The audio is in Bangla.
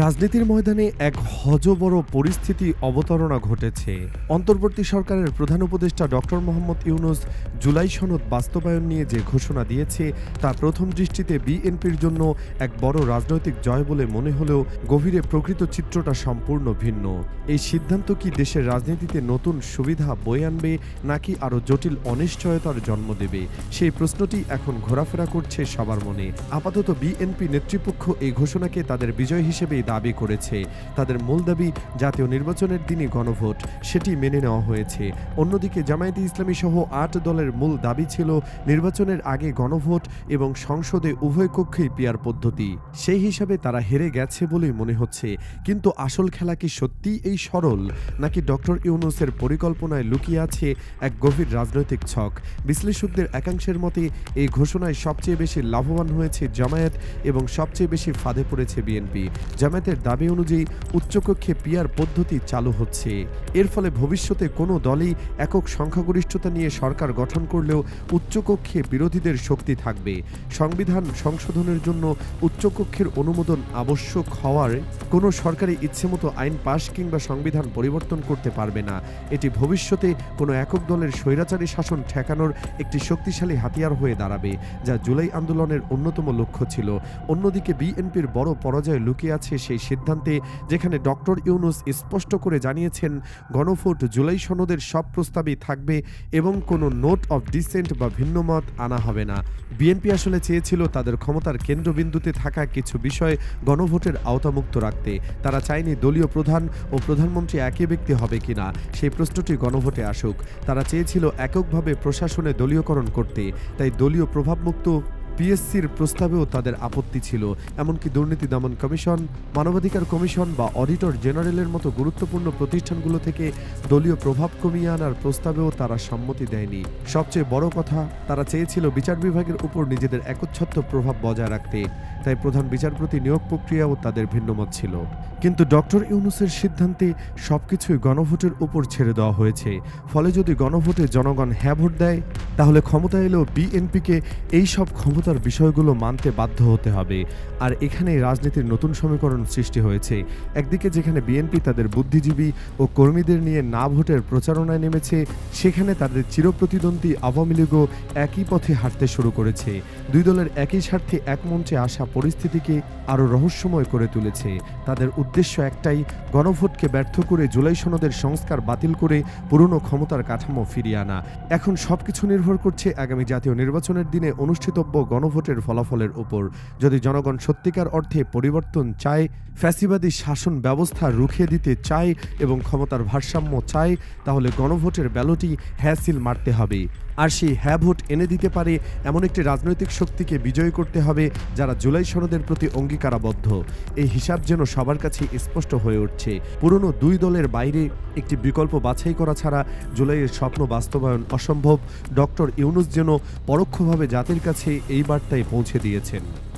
রাজনীতির ময়দানে এক হজবড় পরিস্থিতি অবতারণা ঘটেছে। অন্তর্বর্তী সরকারের প্রধান উপদেষ্টা ডক্টর মোহাম্মদ ইউনুস জুলাই সনদ বাস্তবায়ন নিয়ে যে ঘোষণা দিয়েছে, তা প্রথম দৃষ্টিতে বিএনপির জন্য এক বড় রাজনৈতিক জয় বলে মনে হলেও গভীরে প্রকৃত চিত্রটা সম্পূর্ণ ভিন্ন। এই সিদ্ধান্ত কি দেশের রাজনীতিতে নতুন সুবিধা বয়ে আনবে, নাকি আরও জটিল অনিশ্চয়তার জন্ম দেবে? সেই প্রশ্নটি এখন ঘোরাফেরা করছে সবার মনে। আপাতত বিএনপি নেতৃপক্ষ এই ঘোষণাকে তাদের বিজয় হিসেবেই দাবি করেছে। তাদের মূল দাবি, জাতীয় নির্বাচনের দিনই গণভোট, সেটি মেনে নেওয়া হয়েছে। অন্যদিকে জামায়াতে ইসলামী সহ আট দলের মূল দাবি ছিল নির্বাচনের আগে গণভোট এবং সংসদে উভয় কক্ষেই পিয়ার পদ্ধতি। সেই হিসাবে তারা হেরে গেছে বলেই মনে হচ্ছে। কিন্তু আসল খেলা কি সত্যিই এই সরল, নাকি ডক্টর ইউনুসের পরিকল্পনায় লুকিয়ে আছে এক গভীর রাজনৈতিক ছক? বিশ্লেষকদের একাংশের মতে, এই ঘোষণায় সবচেয়ে বেশি লাভবান হয়েছে জামায়াত এবং সবচেয়ে বেশি ফাঁদে পড়েছে বিএনপি। জামায়াতের দাবি অনুযায়ী উচ্চকক্ষে পিয়ার পদ্ধতি চালু হচ্ছে। এর ফলে ভবিষ্যতে কোনো দলই একক সংখ্যাগরিষ্ঠতা নিয়ে সরকার গঠন করলেও উচ্চকক্ষে বিরোধীদের শক্তি থাকবে। সংবিধান সংশোধনের জন্য উচ্চকক্ষের অনুমোদন আবশ্যক হওয়ার কোনো সরকারি ইচ্ছেমতো আইন পাশ কিংবা সংবিধান পরিবর্তন করতে পারবে না। এটি ভবিষ্যতে কোনো একক দলের স্বৈরাচারী শাসন ঠেকানোর একটি শক্তিশালী হাতিয়ার হয়ে দাঁড়াবে, যা জুলাই আন্দোলনের অন্যতম লক্ষ্য ছিল। অন্যদিকে বিএনপির বড় পরাজয় লুকিয়ে আছে সেই সিদ্ধান্তে, যেখানে ডক্টর ইউনুস স্পষ্ট করে জানিয়েছেন, গণভোট জুলাই সনদের সব প্রস্তাবই থাকবে এবং কোনো নোট অফ ডিসেন্ট বা ভিন্নমত আনা হবে না। বিএনপি আসলে চেয়েছিল তাদের ক্ষমতার কেন্দ্রবিন্দুতে থাকা কিছু বিষয় গণভোটের আওতামুক্ত রাখতে। তারা চায়নি দলীয় প্রধান ও প্রধানমন্ত্রী একই ব্যক্তি হবে কিনা, সেই প্রশ্নটি গণভোটে আসুক। তারা চেয়েছিল এককভাবে প্রশাসনে দলীয়করণ করতে, তাই দলীয় প্রভাবমুক্ত পিএসসির প্রস্তাবেও তাদের আপত্তি ছিল, এমনকি দুর্নীতি দমন কমিশন, মানবাধিকার কমিশন বা অডিটর জেনারেলের মতো গুরুত্বপূর্ণ প্রতিষ্ঠানগুলো থেকে দলীয় প্রভাব কমিয়ে আনার প্রস্তাবেও তারা সম্মতি দেয়নি। সবচেয়ে বড় কথা, তারা চেয়েছিল বিচার বিভাগের উপর নিজেদের একচ্ছত্র প্রভাব বজায় রাখতে। তাই প্রধান বিচারপতি নিয়োগ প্রক্রিয়াও তাদের ভিন্নমত ছিল। কিন্তু ডক্টর ইউনুসের সিদ্ধান্তে সবকিছুই গণভোটের উপর ছেড়ে দেওয়া হয়েছে। ফলে যদি গণভোটে জনগণ হ্যাঁ ভোট দেয়, তাহলে ক্ষমতা এলেও বিএনপিকে এই সব ক্ষমতার বিষয়গুলো মানতে বাধ্য হতে হবে। আর এখানেই রাজনীতির নতুন সমীকরণ সৃষ্টি হয়েছে। একদিকে যেখানে বিএনপি তাদের বুদ্ধিজীবী ও কর্মীদের নিয়ে না ভোটের প্রচারণায় নেমেছে, সেখানে তাদের চিরপ্রতিদ্বন্দ্বী আওয়ামী লীগও একই পথে হাঁটতে শুরু করেছে। দুই দলের একই স্বার্থে এক মঞ্চে আসা পরিস্থিতিকে আরও রহস্যময় করে তুলেছে। তাদের উদ্দেশ্য একটাই, গণভোটকে ব্যর্থ করে জুলাই সনদের সংস্কার বাতিল করে পুরনো ক্ষমতার কাঠামো ফিরিয়ে আনা। এখন সবকিছু নির্ভর করছে আগামী জাতীয় নির্বাচনের দিনে অনুষ্ঠিতব্য গণভোটের ফলাফলের উপর। যদি জনগণ সত্যিকার অর্থে পরিবর্তন চায়, ফ্যাসিবাদী শাসন ব্যবস্থা রুখে দিতে চায় এবং ক্ষমতার ভারসাম্য চায়, তাহলে গণভোটের ব্যালটই হ্যাসিল মারতে হবে। আর সেই হ্যাঁ ভোট এনে দিতে পারে এমন একটি রাজনৈতিক শক্তিকে বিজয় করতে হবে যারা জুলাই সনদের প্রতি অঙ্গীকারাবদ্ধ। এই হিসাব যেন সবার কাছে স্পষ্ট হয়ে উঠছে। পুরনো দুই দলের বাইরে একটি বিকল্প বাছাই করা ছাড়া জুলাইয়ের স্বপ্ন বাস্তবায়ন অসম্ভব। ডক্টর ইউনুস যেন পরোক্ষভাবে জাতির কাছে এই বার্তায় পৌঁছে দিয়েছেন।